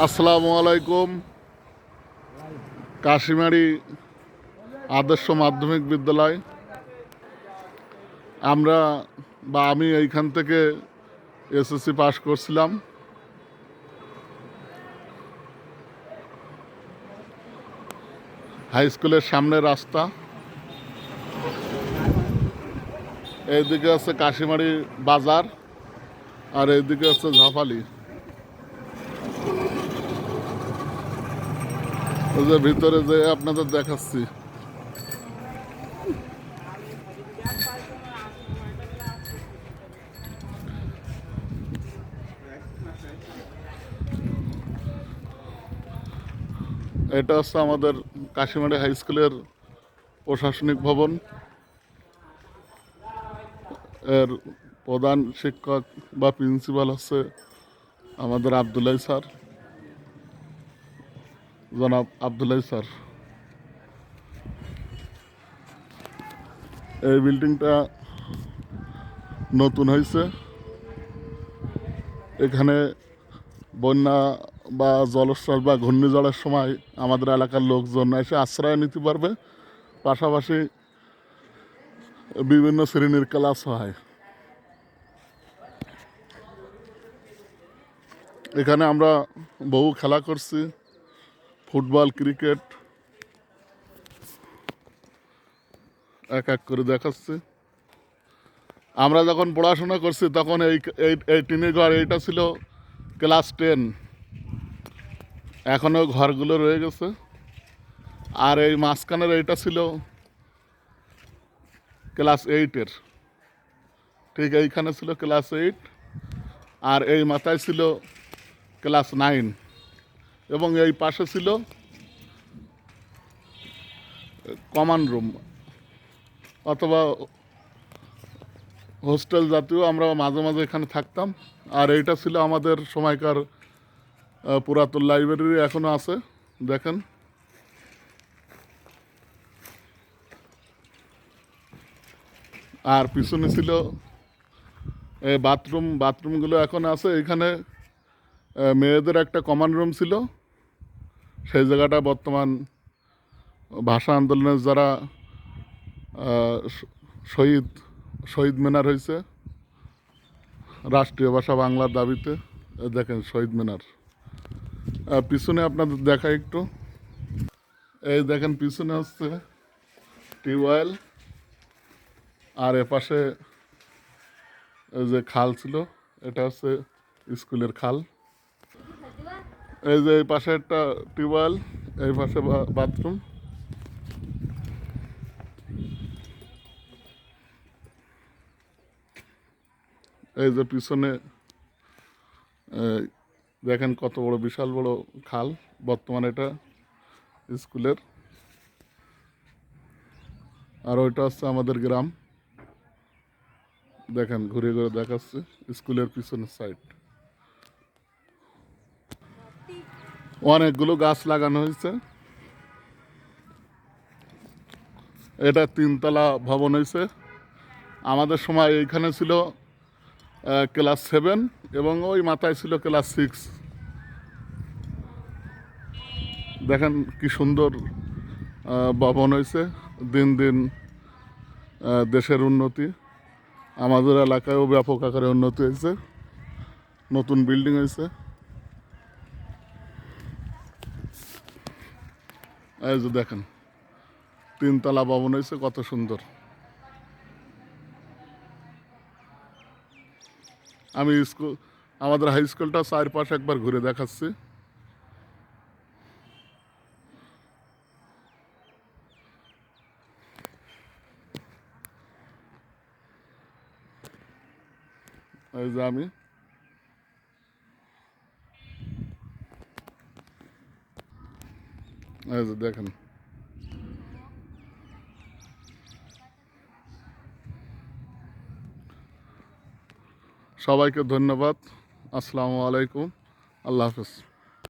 আসসালামু আলাইকুম। কাশিমারি আদর্শ মাধ্যমিক বিদ্যালয়। আমরা বা আমি এইখান থেকে এসএসসি পাশ করছিলাম। হাই স্কুলের সামনে রাস্তা। এইদিকে আছে কাশিমারি বাজার আর এইদিকে আছে ঝাপালি। যে ভিতরে যে আপনাদের দেখাচ্ছি। এটা হচ্ছে আমাদের কাশিমারি হাই স্কুলের প্রশাসনিক ভবন। এর প্রধান শিক্ষক বা প্রিন্সিপাল হচ্ছে আমাদের আবদুল্লাহ স্যার। জনাব আবদুল্লাহ স্যার। এই বিল্ডিংটা নতুন হয়েছে। এখানে বন্যা বা জলস্রোত বা ঘূর্ণিঝড়ের সময় আমাদের এলাকার লোকজন এসে আশ্রয় নিতে পারবে। পাশাপাশি বিভিন্ন শ্রেণির ক্লাস হয়। এখানে আমরা বহু খেলা করছি। ফুটবল, ক্রিকেট, এক এক করে দেখাচ্ছি। আমরা যখন পড়াশোনা করছি, তখন এই এই টিনের ঘর এইটা ছিল ক্লাস টেন। এখনও ঘরগুলো রয়ে গেছে। আর এই মাঝখানের এইটা ছিল ক্লাস এইটের। ঠিক এইখানে ছিল ক্লাস এইট। আর এই মাথায় ছিল ক্লাস নাইন। এবং এই পাশে ছিল কমন রুম, অথবা হোস্টেল জাতীয়, আমরা মাঝে মাঝে এখানে থাকতাম। আর এইটা ছিল আমাদের সময়কার পুরাতন লাইব্রেরি এখনও আছে, দেখেন। আর পিছনে ছিল বাথরুম, বাথরুমগুলো এখন আছে। এখানে মেয়েদের একটা কমন রুম ছিল। সেই জায়গাটা বর্তমান ভাষা আন্দোলনের যারা শহীদ শহীদ মিনার হয়েছে, রাষ্ট্রীয় ভাষা বাংলার দাবিতে দেখেন শহীদ মিনার। পিছনে আপনাদের দেখা একটু। এই দেখেন পিছনে হচ্ছে টিউবওয়েল, আর এপাশে যে খাল ছিল, এটা হচ্ছে স্কুলের খাল। এই যে এই পাশে একটা টিউবওয়েল, এই পাশে বাথরুম। এই যে পিছনে দেখেন কত বড়, বিশাল বড় খাল, বর্তমানে এটা স্কুলের। আর ওইটা হচ্ছে আমাদের গ্রাম। দেখেন ঘুরে ঘুরে দেখাচ্ছে স্কুলের পিছনের সাইড অনেকগুলো গাছ লাগানো হয়েছে। এটা তিনতলা ভবন হয়েছে। আমাদের সময় এইখানে ছিল ক্লাস সেভেন এবং ওই মাথায় ছিল ক্লাস সিক্স। দেখেন কি সুন্দর ভবন হয়েছে। দিন দিন দেশের উন্নতি, আমাদের এলাকায়ও ব্যাপক আকারে উন্নতি হয়েছে। নতুন বিল্ডিং হয়েছে। এই যে দেখেন, তিনতলা ভবন হয়েছে, কত সুন্দর। আমি স্কুল আমাদের হাই স্কুলটা চারপাশ একবার ঘুরে দেখাচ্ছি। যে আমি এই যে দেখেন। সবাইকে ধন্যবাদ। আসসালামু আলাইকুম। আল্লাহ হাফেজ।